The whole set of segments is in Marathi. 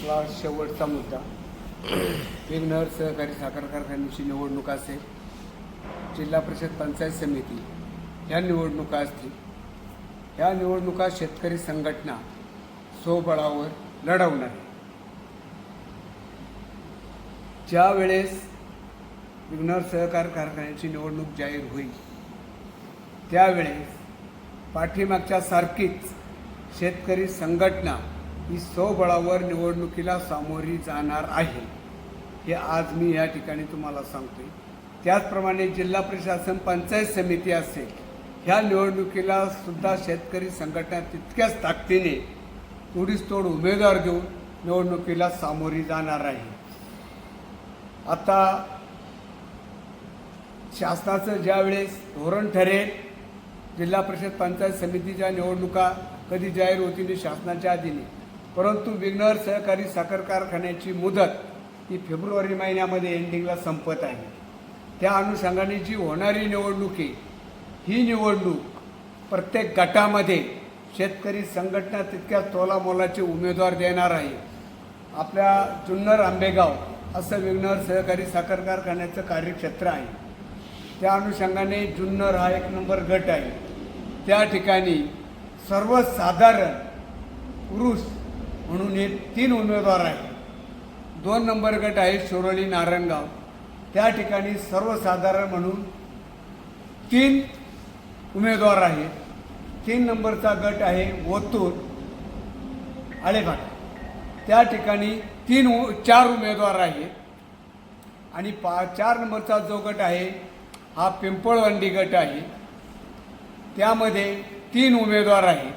आपला शेवटचा मुद्दा. विघ्नर सहकारी साखर कारखान्याची निवडणूक असेल जिल्हा परिषद पंचायत समिती ह्या निवडणुका असतील. ह्या निवडणुका शेतकरी संघटना स्वबळावर लढवणार ज्या वेळेस विघ्नर सहकार कारखान्याची निवडणूक जाहीर होईल त्यावेळेस पाठीमागच्या सारखीच शेतकरी संघटना ही स्वबळावर निवडणुकीला सामोरी जाणार आहे. हे आज मी या ठिकाणी तुम्हाला सांगतोय. त्याचप्रमाणे जिल्हा प्रशासन पंचायत समिती असेल ह्या निवडणुकीला सुद्धा शेतकरी संघटना तितक्याच ताकदीने तोडीस तोड उमेदवार देऊन निवडणुकीला सामोरी जाणार आहे. आता शासनाचं ज्यावेळेस धोरण ठरेल जिल्हा परिषद पंचायत समितीच्या निवडणुका कधी जाहीर होतील शासनाच्या अधीने परंतु विग्नर सहकारी साखर कारखान्याची मुदत ही फेब्रुवारी महिन्यामध्ये एंडिंगला संपत आहे. त्या अनुषंगाने जी होणारी निवडणूक आहे ही निवडणूक प्रत्येक गटामध्ये शेतकरी संघटना तितक्याच तोलामोलाचे उमेदवार देणार आहे. आपल्या जुन्नर आंबेगाव असं विघ्नर सहकारी साखर कारखान्याचं कार्यक्षेत्र आहे. त्या अनुषंगाने जुन्नर हा एक नंबर गट आहे. त्या ठिकाणी सर्वसाधारण पुरुष म्हणून हे तीन उमेदवार आहेत. दोन नंबर गट आहे शिरोली नारायणगाव. त्या ठिकाणी सर्वसाधारण म्हणून तीन उमेदवार आहेत. तीन नंबरचा गट आहे ओतूर आळेघाट. त्या ठिकाणी तीन उ- चार उमेदवार आहेत. आणि पा चार नंबरचा जो गट आहे हा पिंपळवंडी गट आहे. त्यामध्ये तीन उमेदवार आहेत.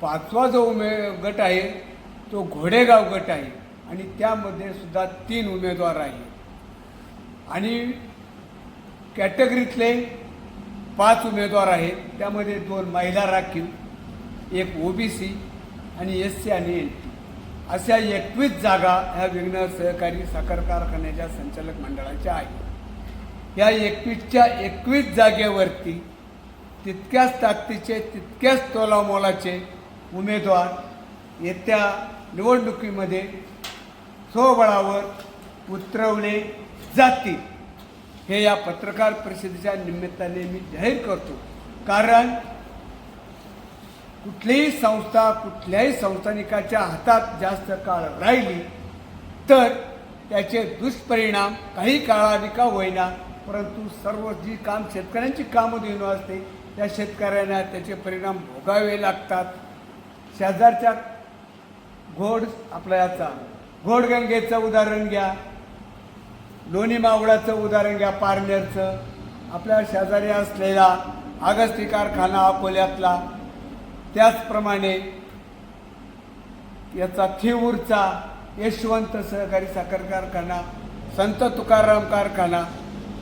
पाचवा जो उमे गट आहे तो घोडेगाव गट आहे आणि त्यामध्ये सुद्धा तीन उमेदवार आहेत. आणि कॅटेगरीतले पाच उमेदवार आहेत. त्यामध्ये दोन महिला राखीव एक ओ बी सी आणि एस सी आणि एन टी अशा एकवीस जागा ह्या विघ्न सहकारी साखर कारखान्याच्या संचालक मंडळाच्या आहेत. या एकवीसच्या एकवीस जागेवरती तितक्याच ताकदीचे तितक्याच तोलामोलाचे उमेदवार येत्या निवडणुकीमध्ये स्वबळावर उतरवले जातील. हे या पत्रकार परिषदेच्या निमित्ताने मी जाहीर करतो. कारण कुठलीही संस्था कुठल्याही संस्थानिकाच्या हातात जास्त काळ राहिली तर त्याचे दुष्परिणाम काही काळाधिका होईना परंतु सर्व जी काम शेतकऱ्यांची कामं देणं असते त्या शेतकऱ्यांना त्याचे परिणाम भोगावे लागतात. शेजारच्या घोड आपल्या याचा. घोडगंगेचं उदाहरण घ्या. लोणी मावळाचं उदाहरण घ्या पारनेरचं. आपल्या शेजारी असलेला आगस्ती कारखाना अकोल्यातला. त्याचप्रमाणे याचा थिऊरचा यशवंत सहकारी साखर कारखाना संत तुकाराम कारखाना.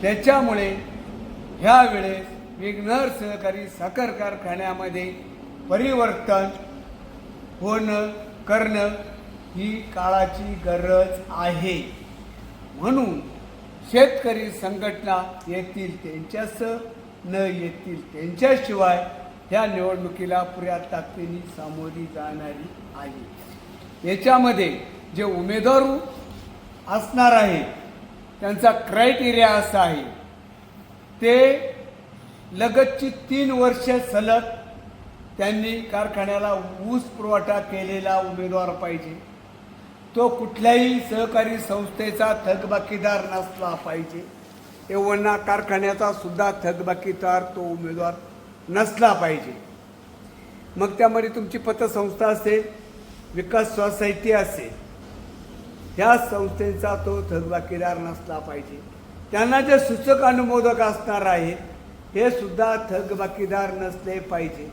त्याच्यामुळे ह्या वेळेस विघ्नर सहकारी साखर कारखान्यामध्ये परिवर्तन होणं करणं ही काळाची गरज आहे. म्हणून शेतकरी संघटना येतील त्यांच्यास न येतील त्यांच्याशिवाय ह्या निवडणुकीला पुऱ्या ताकदीने सामोरी जाणारी आहे. याच्यामध्ये जे उमेदवार असणार आहे त्यांचा क्रायटेरिया असा आहे. ते लगतची तीन वर्ष सलग त्यांनी कारखान्याला ऊस पुरवठा केलेला उमेदवार पाहिजे. तो कुठल्याही सहकारी संस्थेचा थकबाकीदार नसला पाहिजे. एवढा कारखान्याचा सुद्धा थकबाकीदार तो उमेदवार नसला पाहिजे. मग त्यामध्ये तुमची पतसंस्था असेल विकास सोसायटी असेल ह्या संस्थेचा तो थकबाकीदार नसला पाहिजे. त्यांना जे सूचक अनुमोदक असणार आहे हे सुद्धा थकबाकीदार नसले पाहिजे.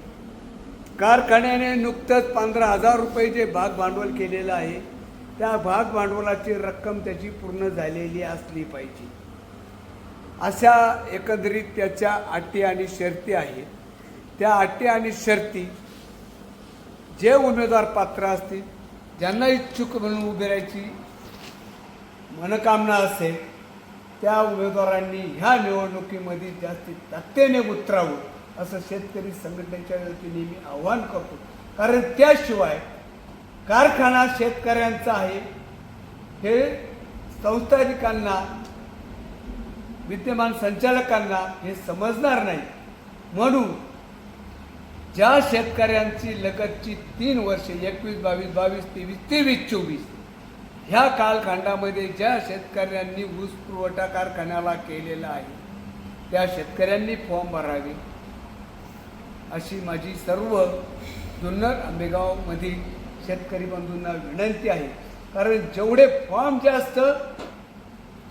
कारखान्याने नुकतंच पंधरा हजार रुपये जे भाग भांडवल केलेलं आहे त्या भाग भांडवलाची रक्कम त्याची पूर्ण झालेली असली पाहिजे. अशा एकंदरीत त्याच्या अटी आणि शर्ती आहेत. त्या अटी आणि शर्ती जे उमेदवार पात्र असतील ज्यांना इच्छुक म्हणून उभे राहायची मनकामना असेल त्या उमेदवारांनी ह्या निवडणुकीमध्ये जास्तीत ताकदीने उतरावं. असं शेतकरी संघटनेच्या वतीने मी आव्हान करतो. कारण त्याशिवाय कारखाना शेतकऱ्यांचा आहे. हे संस्थानिकांना विद्यमान संचालकांना हे समजणार नाही. म्हणून ज्या शेतकऱ्यांची लगतची तीन वर्षे एकवीस बावीस बावीस तेवीस तेवीस चोवीस ह्या कालखंडामध्ये ज्या शेतकऱ्यांनी ऊस पुरवठा कारखान्याला केलेला आहे त्या शेतकऱ्यांनी फॉर्म भरावे. अशी माझी सर्व जुन्नर आंबेगावमधील शेतकरी बंधूंना विनंती आहे. कारण जेवढे फॉर्म जास्त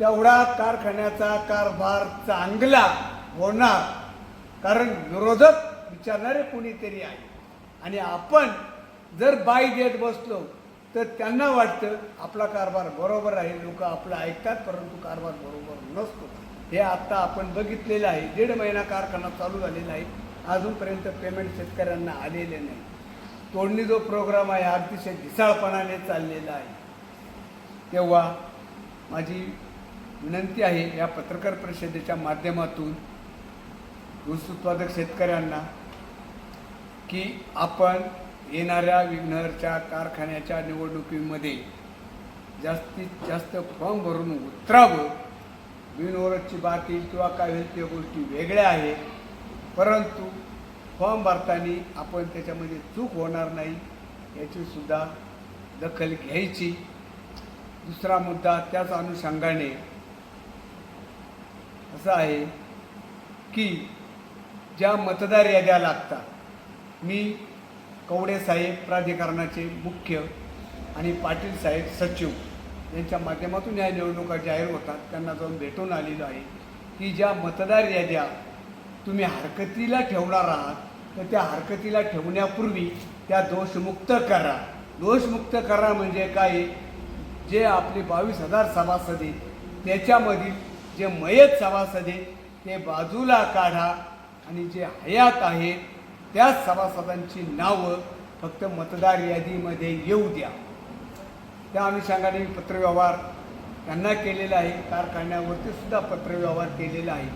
तेवढा कारखान्याचा कारभार चांगला होणार. कारण विरोधक विचारणारे कोणीतरी आहे. आणि आपण जर बाय देत बसलो तर त्यांना वाटतं आपला कारभार बरोबर आहे लोक आपलं ऐकतात परंतु कारभार बरोबर नसतो. हे आत्ता आपण बघितलेलं आहे. दीड महिना कारखाना चालू झालेला आहे. अजूनपर्यंत पेमेंट शेतकऱ्यांना आलेले नाही. तोडणी जो प्रोग्राम आहे अतिशय ढिसाळपणाने चाललेला आहे. तेव्हा माझी विनंती आहे या पत्रकार परिषदेच्या माध्यमातून ऊस उत्पादक शेतकऱ्यांना की आपण येणाऱ्या विघ्नरच्या कारखान्याच्या निवडणुकीमध्ये जास्तीत जास्त फॉर्म भरून उतरावं. बिनओरची बात येईल किंवा काय होईल त्या गोष्टी वेगळ्या आहेत. परंतु फॉर्म भरताना आपण त्याच्यामध्ये चूक होणार नाही याचीसुद्धा दखल घ्यायची. दुसरा मुद्दा त्याच अनुषंगाने असं आहे की ज्या मतदार याद्या लागतात मी कवडे साहेब प्राधिकरणाचे मुख्य आणि पाटील साहेब सचिव यांच्या माध्यमातून या निवडणुका जाहीर होतात त्यांना जाऊन भेटून आलेलो आहे की ज्या मतदार याद्या तुम्ही हरकतीला ठेवणार आहात तर त्या हरकतीला ठेवण्यापूर्वी त्या दोषमुक्त करा. दोषमुक्त करा म्हणजे काय? जे आपले बावीस हजार सभासद आहेत त्याच्यामधील जे मयत सभासद आहेत ते बाजूला काढा आणि जे हयात आहेत त्या सभासदांची नावं फक्त मतदार यादीमध्ये येऊ द्या. त्या अनुषंगाने मी पत्रव्यवहार त्यांना केलेला आहे कारखान्यावरती सुद्धा पत्रव्यवहार केलेला आहे.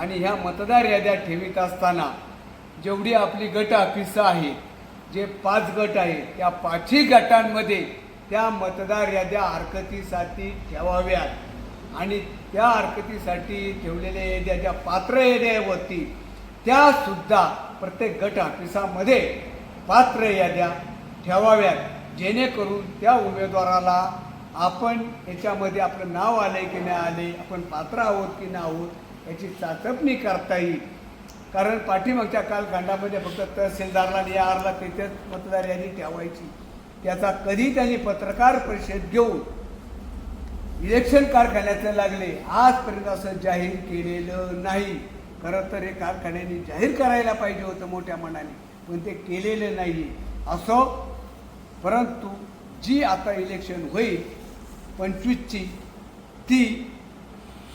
आणि ह्या मतदार याद्या ठेवीत असताना जेवढी आपली गट ऑफिसं आहेत जे पाच गट आहेत त्या पाचही गटांमध्ये त्या मतदार याद्या हरकतीसाठी ठेवाव्यात. आणि त्या हरकतीसाठी ठेवलेल्या याद्या ज्या पात्र याद्यावरती होती प्रत्येक गट ऑफिसामध्ये पात्र याद्या ठेवाव्यात. जेणेकरून त्या उमेदवाराला आपण याच्यामध्ये आपलं नाव आलंय की नाही आले आपण पात्र आहोत की नाही आहोत याची चाचपणी करता येईल. कारण पाठीमागच्या कालखंडामध्ये फक्त तहसीलदारला आणि आरला तिथेच मतदार यादी ठेवायची. त्याचा कधी त्यांनी पत्रकार परिषद घेऊन इलेक्शन कारखान्याचे लागले आजपर्यंत असं जाहीर केलेलं नाही. खरं तर हे कारखान्याने जाहीर करायला पाहिजे होतं मोठ्या मनाने पण ते केलेलं नाही. असो परंतु जी आता इलेक्शन होईल पंचवीसची ती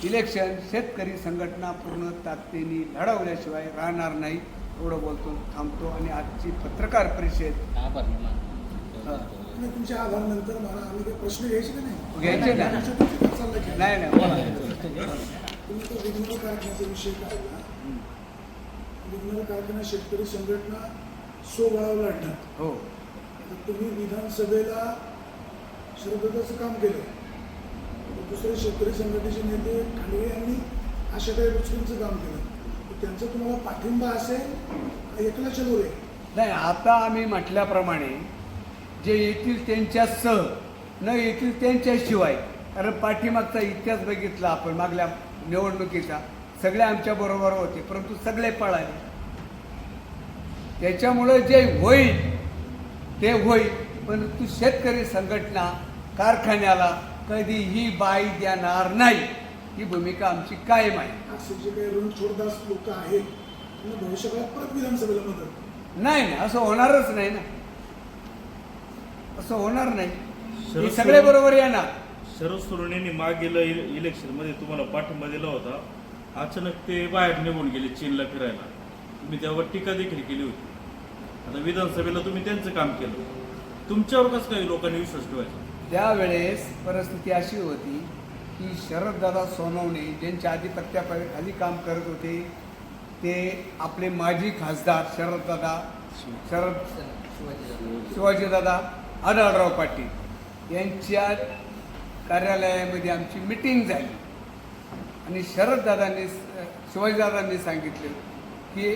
इलेक्शन शेतकरी संघटना पूर्ण ताकदीने लढवल्याशिवाय राहणार नाही एवढं बोलतो थांबतो. आणि आजची पत्रकार परिषद हा. तुमच्या आभारानंतर मला आम्ही काही प्रश्न घ्यायचे का नाही? घ्यायचे ना. तुम्ही तो विघ्न कारखान्याचा विषय काढला विघ्न कारखाना शेतकरी संघटना सोबळावर लढणार हो. तर तुम्ही विधानसभेला शरदत्ताचं काम केलं. दुसरे शेतकरी संघटनेचे नेते खांडवे यांनी आशाताई बुचकेंचं काम केलं. तर त्यांचा तुम्हाला पाठिंबा असेल? एकला चलो नाही आता आम्ही म्हटल्याप्रमाणे जे येतील त्यांच्या सह न येतील त्यांच्याशिवाय कारण पाठीमागचा इतिहास बघितला आपण मागल्या निवडणुकीचा सगळे आमच्या बरोबर होते परंतु सगळे पळाले. त्याच्यामुळं जे होईल ते होईल परंतु शेतकरी संघटना कारखान्याला कधीही बाई देणार नाही. ही भूमिका आमची कायम आहे. असे जे काही रणछोडदास लोक आहेत त्यांना भविष्यकाळात परत विधानसभेला मदत नाही नाही असं होणारच नाही ना. असं होणार नाही. शरद हे सगळे बरोबर येणार. शरद सोरेन यांनी मागील इलेक्शनमध्ये तुम्हाला पाठिंबा दिला होता. अचानक ते बाहेर निघून गेले चीनला फिरायला. तुम्ही त्यावर टीका देखील केली होती. आता विधानसभेला तुम्ही त्यांचं काम केलं. तुमच्यावर कसं काही लोकांनी विश्वास ठेवायचा? त्यावेळेस परिस्थिती अशी होती की शरददादा सोनवणे ज्यांच्या आधिपत्याखाली काम करत होते ते आपले माजी खासदार शरददादा शरद शिवाजीदादा आढळराव पाटील यांच्या कार्यालयामध्ये आमची मिटिंग झाली. आणि शरददादांनी शिवाजीदादांनी सांगितलं की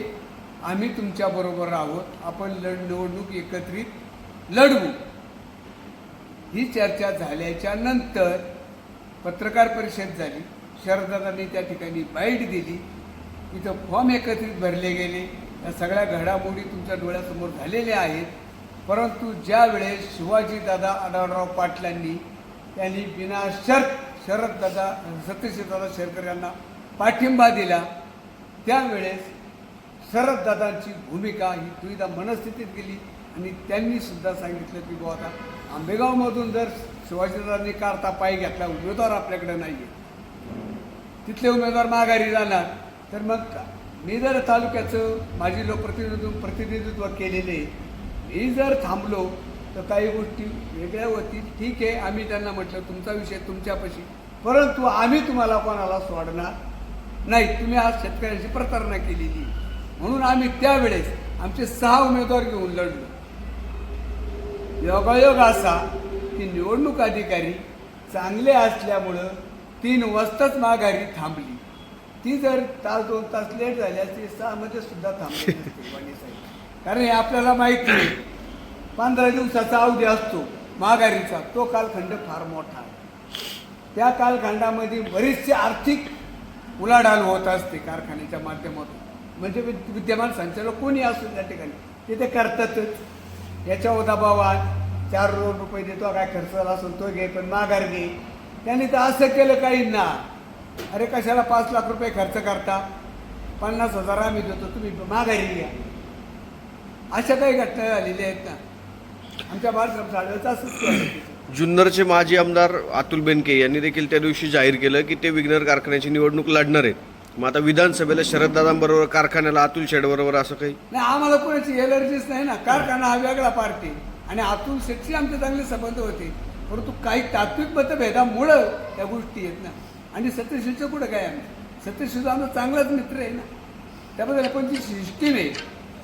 आम्ही तुमच्याबरोबर आहोत आपण लढ निवडणूक एकत्रित लढवू. ही चर्चा झाल्याच्यानंतर पत्रकार परिषद झाली. शरददादांनी त्या ठिकाणी बाईट दिली. तिथं फॉर्म एकत्रित भरले गेले. या सगळ्या घडामोडी तुमच्या डोळ्यासमोर झालेल्या आहेत. परंतु ज्या वेळेस शिवाजीदादा आढळराव पाटलांनी त्यांनी बिना शर्त शरददादा सत्यशीलदादा शेरकर यांना पाठिंबा दिला त्यावेळेस शरददादांची भूमिका ही दुविधा मनस्थितीत गेली आणि त्यांनी सुद्धा सांगितलं की बुवा आता आंबेगावमधून जर शिवाजीराजांनी कारता पाय घेतला उमेदवार आपल्याकडे नाही आहे तिथले उमेदवार माघारी जाणार. तर मग मी जर तालुक्याचं माझी लोकप्रतिनिधित्व प्रतिनिधित्व केलेले मी जर थांबलो तर काही गोष्टी वेगळ्या होतील. ठीक आहे आम्ही त्यांना म्हटलं तुमचा विषय तुमच्यापाशी. परंतु आम्ही तुम्हाला कोणाला सोडणार नाही. तुम्ही आज शेतकऱ्यांची प्रतारणा केलेली म्हणून आम्ही त्यावेळेस आमचे सहा उमेदवार घेऊन लढलो. योगायोग असा की निवडणूक अधिकारी चांगले असल्यामुळं तीन वाजताच माघारी थांबली. ती जर तास दोन तास लेट झाली असती सहामध्ये म्हणजे सुद्धा थांबली कारण हे आपल्याला माहिती आहे पंधरा दिवसाचा अवधी असतो माघारीचा तो कालखंड फार मोठा आहे. त्या कालखंडामध्ये बरीचशी आर्थिक उलाढाल होत असते कारखान्याच्या माध्यमातून. म्हणजे विद्यमान संचालक कोणी असो त्या ठिकाणी ते ते करतातच. याच्या दबावात चार रोड रुपये देतो काय खर्च झाला असेल तो घे पण माघार घे. त्यांनी तर असं केलं काही ना अरे कशाला पाच लाख रुपये खर्च करता? पन्नास हजार आम्ही देतो तुम्ही माघारी घ्या. अशा काही घटना झालेल्या आहेत ना. आमच्या बाळासाहेब साडवेचं असंच जुन्नरचे माजी आमदार अतुल बेनके यांनी देखील त्या दिवशी जाहीर केलं की ते विघ्नर कारखान्याची निवडणूक लढणार आहेत. मग आता विधानसभेला शरददादांबरोबर कारखान्याला अतुल शेडबरोबर असं काही? नाही आम्हाला कोणाची एलर्जीच नाही ना. कारखाना हा वेगळा पार्टी. आणि अतुल शेटशी आमचे चांगले संबंध होते. परंतु काही तात्विक मतभेदामुळं त्या गोष्टी आहेत ना आणि सत्यशीलचं कुठं काय आम्ही सत्यशील आमचा चांगलाच मित्र आहे ना. त्याबद्दल आपण जी सिस्टीम आहे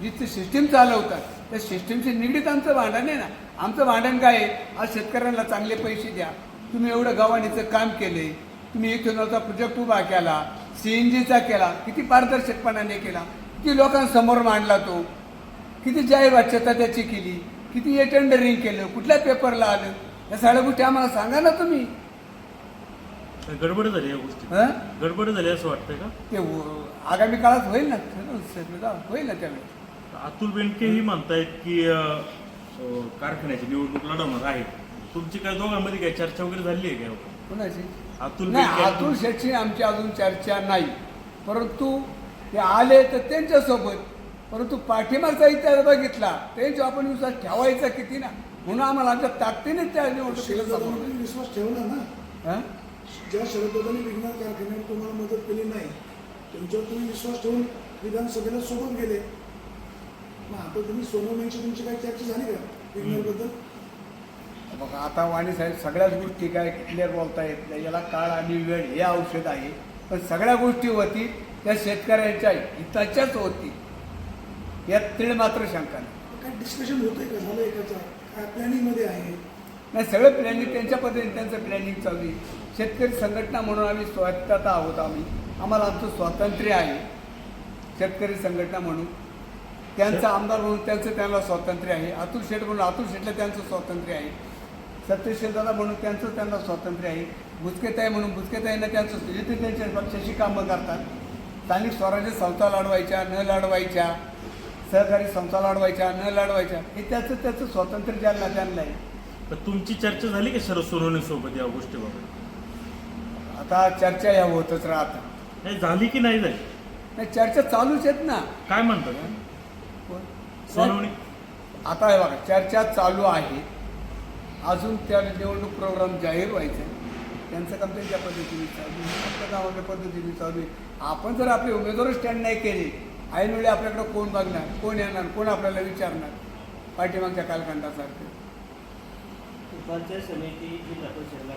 जी ती सिस्टीम चालवतात त्या सिस्टीमशी निगडीत आमचं भांडण आहे ना. आमचं भांडण काय आहे? आज शेतकऱ्यांना चांगले पैसे द्या. तुम्ही एवढं गव्हाणीचं काम केले तुम्ही इथेनॉलचा प्रोजेक्ट उभा केला. सी एन जीचा केला किती पारदर्शकपणाने केला किती लोकांसमोर मांडला तो किती जाहीर वाच्यता त्याची केली किती ए टेंडरिंग केलं कुठल्या पेपरला आलं या सगळ्या गोष्टी आम्हाला सांगा ना तुम्ही. गडबड झाली या गोष्टी हं? गडबड झाली असं वाटतंय का? ते आगामी काळात होईल ना होईल ना त्यावेळेस. अतुल बेनके ही? म्हणतायत की अं, अं, कारखान्याची निवडणूक लढवणार आहे. तुमची काय दोघांमध्ये काय चर्चा वगैरे झाली आहे का? कोणाची? अतुल नाही अतुल. आमची अजून चर्चा नाही. परंतु ते आले तर त्यांच्यासोबत. परंतु पाठीमागचा इतिहास बघितला त्यांच्या आपण विश्वास ठेवायचा किती ना म्हणून आम्हाला आमच्या ताकदीने त्या निवडणुकीला विश्वास ठेवला ना? हं? ज्या शरददादांनी विज्ञान कारखान्याने तुम्हाला मदत केली नाही त्यांच्यावर तुम्ही विश्वास ठेवून विधानसभेला सोबत गेले. मग आता तुम्ही सोनवण्याची तुमची काही चर्चा झाली का? विज्ञानबद्दल बघा आता वाणी साहेब सगळ्याच गोष्टी काय क्लिअर बोलता येत नाही. याला काळ आणि वेळ हे औषध आहे. पण सगळ्या गोष्टी होती त्या शेतकऱ्यांच्या हिताच्याच होती. यात तीळ मात्र शंका नाही. काय डिस्कशन होतंय का झालं एकाचा प्लॅनिंगमध्ये आहे? नाही सगळं प्लॅनिंग त्यांच्या पद्धतीने त्यांचं प्लॅनिंग चालू आहे. शेतकरी संघटना म्हणून आम्ही स्वायत्तता आहोत आम्ही. आम्हाला आमचं स्वातंत्र्य आहे शेतकरी संघटना म्हणून. त्यांचा आमदार म्हणून त्यांचं त्यांना स्वातंत्र्य आहे. अतुल शेठ म्हणून अतुल शेठला त्यांचं स्वातंत्र्य आहे. सत्यशीलदादा म्हणून त्यांचं त्यांना स्वातंत्र्य आहे. बुचकेताई म्हणून बुचकेताईंना त्यांचं जिथे त्यांच्या पक्षाशी कामं करतात. स्थानिक स्वराज्य संस्था लढवायच्या न लढवायच्या सहकारी संस्था लढवायच्या न लढवायच्या हे त्याचं त्याचं स्वातंत्र्य ज्यांना त्यांना आहे. पण तुमची चर्चा झाली का शरद सोनवणे सोबत या गोष्टीबाबत? आता चर्चा या होतच राहतात नाही झाली की नाही झाली? नाही चर्चा चालूच आहेत ना. काय म्हणतात? सोनवणे? आता हे बघा चर्चा चालू आहे. अजून त्या निवडणूक प्रोग्राम जाहीर व्हायचा. त्यांचं काम त्यांच्या पद्धतीने चालू आपल्या गावाच्या पद्धतीने चालू आहे. आपण जर आपले उमेदवार स्टँड नाही केले ऐनवेळी आपल्याकडे कोण बघणार? कोण येणार? कोण आपल्याला विचारणार? पाठीमागच्या कालखंडासारखं. पंचायत समिती जिल्हा परिषद?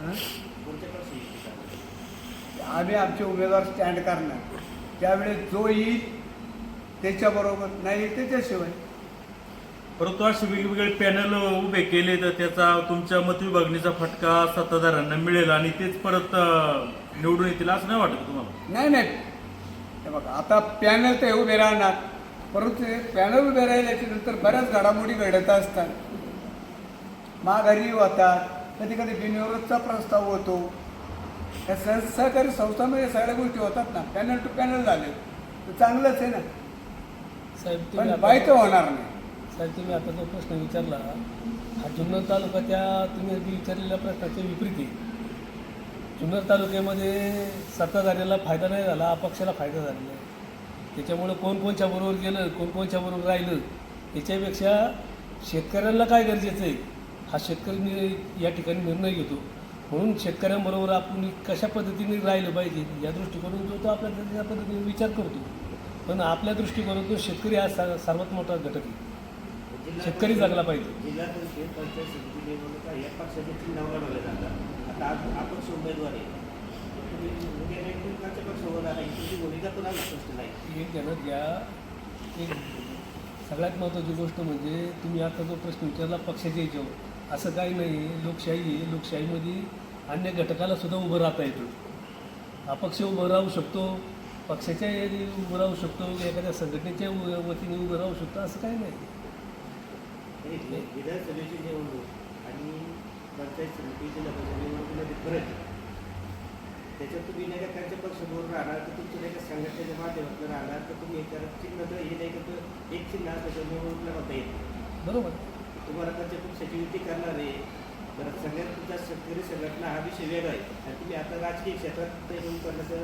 हं? आम्ही आमचे उमेदवार स्टँड करणार. त्यावेळेस जो येईल त्याच्याबरोबर नाही त्याच्याशिवाय. परंतु असे वेगवेगळे पॅनल उभे केले तर त्याचा तुमच्या मतविभागणीचा फटका सत्ताधाऱ्यांना मिळेल आणि तेच परत निवडून येतील असं नाही वाटत तुम्हाला? नाही नाही. हे बघा आता पॅनल ते उभे राहणार. परंतु ते पॅनल उभे राहिल्याच्या नंतर बऱ्याच घडामोडी घडत असतात. माघारी होतात कधी कधी बिनविरोधचा प्रस्ताव होतो. या सह सहकारी संस्थांमध्ये सगळ्या गोष्टी होतात ना. पॅनल टू पॅनल झाले. तर चांगलंच आहे ना. पण बायचं होणार नाही. साहेब तुम्ही आता जो प्रश्न विचारला हा जुन्नर तालुका त्या तुम्ही अगदी विचारलेल्या प्रश्नाचे विपरीत आहे. जुन्नर तालुक्यामध्ये सत्ताधाऱ्याला फायदा नाही झाला अपक्षाला फायदा झालेला आहे त्याच्यामुळं कोणकोणच्या बरोबर गेलं कोणकोणच्या बरोबर राहिलं त्याच्यापेक्षा शेतकऱ्यांना काय गरजेचं आहे? हा शेतकरी या ठिकाणी निर्णय घेतो. म्हणून शेतकऱ्यांबरोबर आपण कशा पद्धतीने राहिलं पाहिजे या दृष्टिकोनातून जो तो आपल्या त्या पद्धतीने विचार करतो. पण आपल्या दृष्टिकोनातून शेतकरी हा सा- सर्वात मोठा घटक आहे. शेतकरी जगला पाहिजे. जिल्हा परिषद पंचायत समिती निवडणुका या जातात. आता आज अपक्ष उमेदवार आहे तुम्ही उद्या तुमची भूमिका स्पष्ट नाही? एक सगळ्यात महत्त्वाची गोष्ट म्हणजे तुम्ही आता जो प्रश्न विचारला पक्षाच्या याच्यावर असं काही नाही आहे. लोकशाही आहे. लोकशाहीमध्ये अन्य घटकाला सुद्धा उभं राहता येतं. अपक्ष उभं राहू शकतो पक्षाच्या उभं राहू शकतो एखाद्या संघटनेच्या वतीने उभं राहू शकतो असं काही नाही. विधानसभेची निवडणूक आणि पंचायत फरक. त्याच्यात तुम्ही नाही का त्यांच्या पक्षाबरोबर राहणार तर तुमच्या नाही का संघटनेच्या माध्यमातून राहणार तर तुम्ही एका चिन्ह तर हे नाही का एक चिन्ह असल्याचं निवडणुकीला होता येत बरोबर. तुम्हाला त्यांच्या पक्षाची युती करणार आहे तर सगळ्यात तुमचा शेतकरी संघटना हा विषय वेगळा आहे. आणि तुम्ही आता राजकीय क्षेत्रात ते येऊन करण्याचा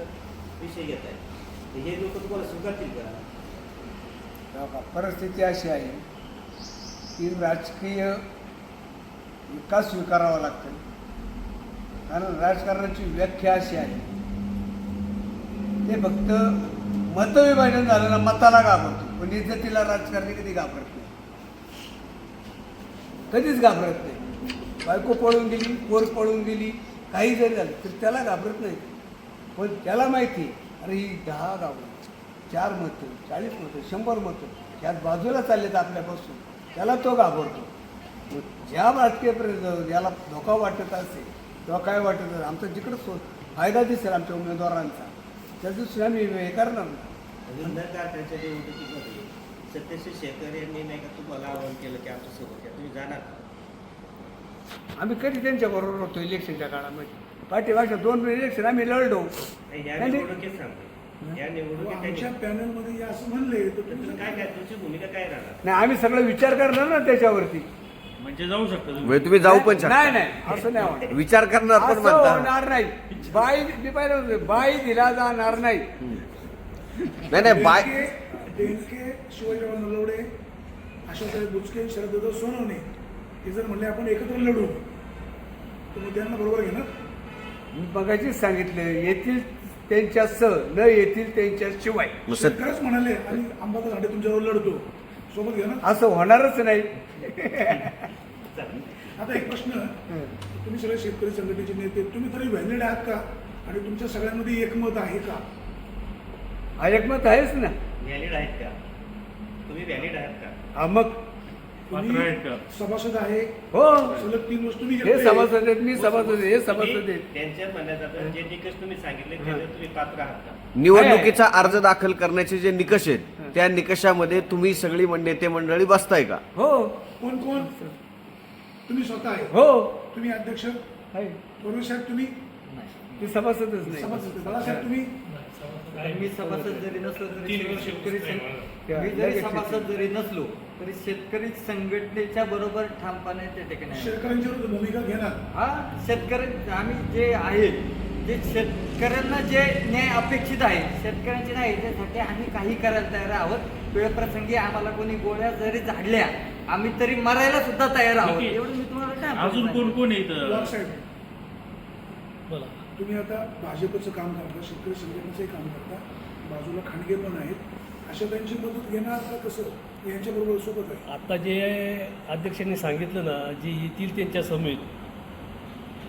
विषय घेत आहे हे लोक तुम्हाला स्वीकारतील का? बघा, परिस्थिती अशी आहे की राजकीय विकास स्वीकारावा लागतो कारण राजकारणाची व्याख्या अशी आहे. ते फक्त मतविभाजन झालं ना मताला घाबरतो. पण इज्जतीला राजकारणी कधी घाबरत नाही. कधीच घाबरत नाही. बायको पळून गेली पोर पळून गेली काही जरी झालं तर त्याला घाबरत नाही. पण त्याला माहिती आहे, अरे ही दहा गावं चार मतं चाळीस मतं शंभर मतं त्यात बाजूला चालले आहेत आपल्यापासून. त्याला तो घाबरतो. ज्या राजकीय प्र- याला धोका वाटत असेल किंवा काय वाटत असेल आमचा जिकडं सो फायदा दिसेल आमच्या उमेदवारांचा. त्या दिवशी आम्ही हे करणार ना जुन्नर कारखान्याच्या निवडणुकीमध्ये सत्यशील शेतकरी यांनी नाही का तुम्हाला आवाहन केलं की या तुम्ही जाणार? आम्ही कधी त्यांच्याबरोबर होतो इलेक्शनच्या काळामध्ये? पाठीमागच्या दोन इलेक्शन आम्ही लढलो. नाही, या नाही, नाही. निवडणुकीत सांगतो या निवडणुकीत आमच्या पॅनलमध्ये असं म्हणले तर तर तुम्ही तुम्ही काय काय तुमची भूमिका काय राहणार? नाही आम्ही सगळं विचार करणार ना त्याच्यावरती. म्हणजे जाऊ शकता तुम्ही. म्हणजे तुम्ही जाऊ पण नाही शकता. नाही असं नाही होणार. विचार करणार पण असं म्हणता. होणार नाही. बाई मी पाहिलं होतं, बाई दिला जाणार नाही. नाही नाही बाय देणके देणके शिवाजीराव नलवडे आशाताई बुचके शरदत्त सोनवणे हे जर म्हणले आपण एकत्र लढू तर मग त्यांना बरोबर घेणार? मी बघायचीच सांगितलं येथील त्यांच्या स न येथील त्यांच्या शिवाय मग सत- शेतकरीच म्हणाले आणि अंबादास हाडे तुमच्यावर लढतो. सोबत घेणार असं होणारच नाही. आता एक प्रश्न. तुम्ही सगळे शेतकरी संघटनेचे नेते तुम्ही तरी व्हॅलिड आहात का? आणि तुमच्या सगळ्यांमध्ये एकमत आहे का? हा एकमत आहेच ना. व्हॅलिड आहेत का? तुम्ही व्हॅलिड आहात का? हा मग सभासद आहे. हो. सलग तीन वर्ष तुम्ही हे. सभासद आहेत मी सभासद आहे हे सभासद आहेत. त्यांच्या म्हणण्यात जे निकष तुम्ही सांगितले त्याच्यात तुम्ही पात्र आहात का? निवडणुकीचा अर्ज दाखल करण्याचे जे निकष आहेत त्या निकषामध्ये तुम्ही सगळी नेते मंडळी बसताय का? हो. कोण कोण? तुम्ही स्वतः आहे. हो. तुम्ही अध्यक्ष? आहे. पवार साहेब तुम्ही? ते सभासदच नाही. सभासद. बाळासाहेब तुम्ही? मी सभासद जरी नसलो तरी शेतकरी मी जरी सभासद जरी नसलो तरी शेतकरी संघटनेच्या बरोबर ठामपणे त्या ठिकाणी आहे. शेतकऱ्यांची भूमिका घेणार. हा शेतकरी आम्ही जे आहे जे शेतकऱ्यांना जे न्याय अपेक्षित आहे शेतकऱ्यांचे नाही त्यासाठी आम्ही काही करायला तयार आहोत. वेळप्रसंगी आम्हाला कोणी गोळ्या जरी झाडल्या आम्ही तरी मरायला सुद्धा तयार आहोत. एवढं मी तुम्हाला काय अजून? कोण कोण आहे इथं? पवार साहेब. बोला. तुम्ही आता भाजपचं काम करता शेतकरी संघटनेचंही काम करता. बाजूला खांडगे पण आहेत. अशा त्यांची मदत घेणार का कसं? यांच्याबरोबर सोबत आहे. आत्ता जे अध्यक्षांनी सांगितलं ना जे येतील त्यांच्या समेत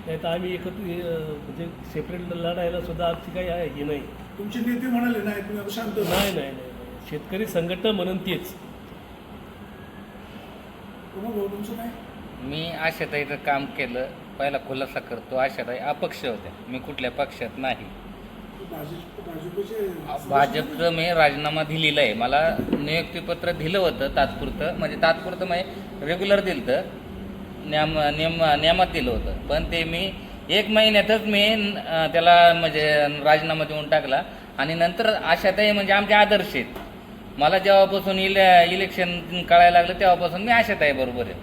नाही तर आम्ही एकत्र म्हणजे सेपरेट लढायला सुद्धा आमची काही आहे हे नाही. तुमचे नेते म्हणाले नाही तुम्ही आता शांत नाही नाही नाही नाही. शेतकरी संघटना म्हणून तेच. कोमल भाऊ तुमचं काय? मी आशाताईचं काम केलं पहिला खुलासा करतो आशाताई अपक्ष होत्या. मी कुठल्या पक्षात नाही. भाजपचं मी राजीनामा दिलेला आहे. मला नियुक्तीपत्र दिलं होतं तात्पुरतं. म्हणजे तात्पुरतं मी रेग्युलर दिलं तर नियम नियम नियमात दिलं होतं. पण ते मी एक महिन्यातच मी त्याला म्हणजे राजीनामा देऊन टाकला. आणि नंतर आशाताई म्हणजे आमचे आदर्श आहेत. मला जेव्हापासून इले इलेक्शन कळायला लागलं तेव्हापासून मी आशाताई बरोबर आहे.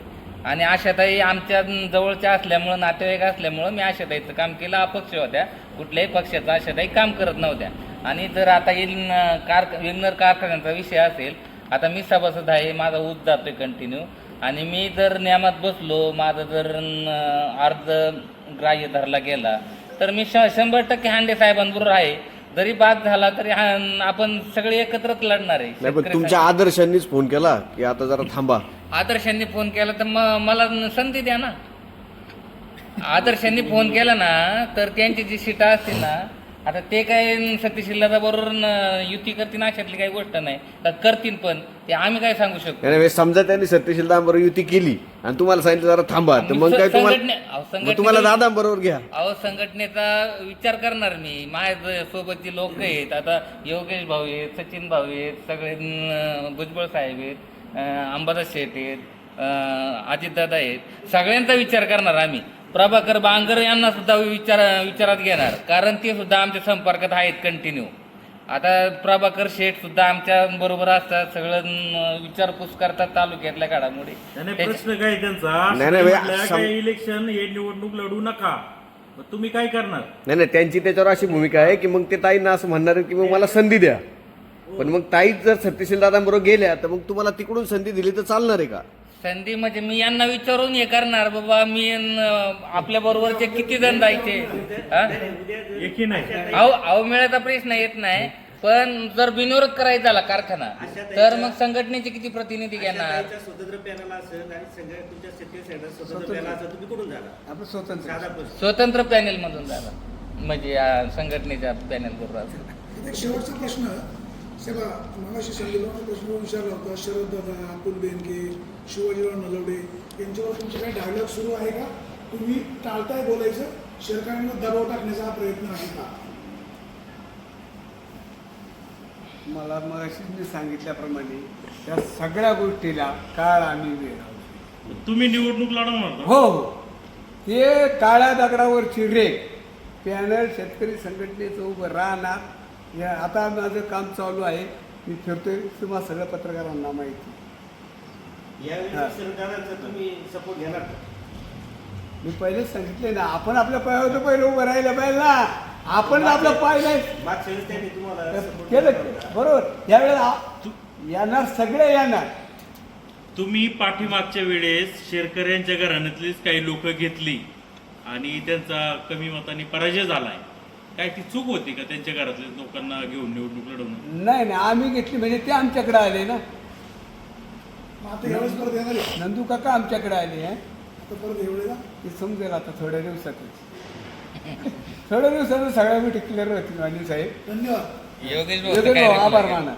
आणि आशाताई आमच्या जवळच्या असल्यामुळं नातेवाईक असल्यामुळं मी आशाताईचं काम केलं. अपक्ष होत्या. कुठल्याही पक्षाचा आशाताई काम करत नव्हत्या. आणि जर आता येईल कार विग्नर कारखान्याचा विषय असेल आता मी सभासद आहे माझा ऊस जातोय कंटिन्यू आणि मी जर नियमात बसलो माझं जर अर्ज ग्राह्य धरला गेला तर मी श शंभर टक्के हांडे साहेबांबरोबर आहे. जरी बाद झाला तरी आपण सगळे एकत्रच लढणार आहे तुमच्या आदर्शांनीच फोन केला की आता जरा थांबा. आदर्शांनी फोन केला तर मला संधी द्या ना. आदर्शांनी फोन केला ना तर त्यांची जी सीटा असतील ना आता ते काय सत्यशीलता बरोबर युती करतील अशातली काही गोष्ट नाही. तर करतील पण ते आम्ही काय सांगू शकतो? नाही, नाही, समजा त्यांनी सत्यशील दादांबरोबर युती केली आणि तुम्हाला सांगितलं जरा थांबा तर मग काय संघटने- तुम्हाला अहो, मग संघटने- तुम्हाला दादांबरोबर घ्या. अहो संघटनेचा विचार करणार मी. माझ्या सोबतचे लोक आहेत. आता योगेश भाऊ आहेत सचिन भाऊ आहेत सगळे भुजबळ साहेब आहेत अं, अंबादास शेठ आहेत अं, अजितदादा आहेत. सगळ्यांचा विचार करणार आम्ही. प्रभाकर बांगर यांना सुद्धा विचार विचारात घेणार. कारण ते सुद्धा आमच्या संपर्कात आहेत कंटिन्यू आता प्रभाकर शेठ सुद्धा आमच्या बरोबर असतात. सगळं विचारपूस करतात तालुक्यातल्या घडामोडी. त्याने त्याच्या- प्रश्न काय त्यांचा? नाही, नाही, सम- काय इलेक्शन हे निवडणूक लढू नका. मग तुम्ही काय करणार? नाही नाही त्यांची त्याच्यावर अशी भूमिका आहे की मग ते ताईंना असं म्हणणार आहेत की मग मला संधी द्या. पण मग ताईच जर सत्यशील दादांबरोबर गेल्या तर मग तुम्हाला तिकडून संधी दिली तर चालणार आहे का? संधी म्हणजे मी यांना विचारून हे करणार बाबा मी आपल्या बरोबरचे किती जण जायचे? नाही. अहो अहो मिळायचा प्रश्न येत नाही. पण जर बिनविरोध करायचा झाला कारखाना तर मग संघटनेचे किती प्रतिनिधी घेणार? स्वतंत्र पॅनल मधून झाला म्हणजे या संघटनेच्या पॅनेल बरोबर शेवटचा प्रश्न सेवा मगाशी प्रश्न विचारला होता शरद दादा अतुल बेनके शिवाजीराव नलवडे यांच्यावर तुमचे काही डायलॉग सुरू आहे का तुम्ही टाळताय बोलायचं सरकारनं दबाव टाकण्याचा हा प्रयत्न आहे का मला मग मी सांगितल्याप्रमाणे त्या सगळ्या गोष्टीला काळ आम्ही वेळ. तुम्ही निवडणूक लढवणार का? हो हो ते काळ्या दगडावरची रेग पॅनल शेतकरी संघटनेचं उभं राहणार या आता माझं काम चालू आहे. मी फिरतोय. तुम्हाला सगळ्या पत्रकारांना माहिती. यावेळी. सरकारांचा तुम्ही सपोर्ट घेणार का? मी पहिलेच सांगितले ना आपण आपल्या पायावर तर पहिले उभं राहिलं पाहिजे ना. आपण आपलं पाय नाही. मागच्या वेळेस त्यांनी तुम्हाला support केलं केला होता. बरोबर. यावेळेला येणार सगळे येणार. तुम्ही पाठीमागच्या वेळेस शेरकऱ्यांच्या घराण्यातलीच काही लोक घेतली आणि त्यांचा कमी मताने पराजय झालाय. काय ती चूक होती का त्यांच्या घरातल्या लोकांना घेऊन निवडणूक लढवणं? नाही नाही आम्ही घेतली म्हणजे ते आमच्याकडे आले ना. मग आता यावेळेस परत येणार आहे. नंदू काका आमच्याकडे आले आहे आता परत एवढेला ते समजेल आता थोड्या दिवसातच. थोड्या दिवसातच सगळ्या क्लिअर होतील वाणी साहेब. धन्यवाद. योगेश भाऊ योगेश भाऊ, आभार माना.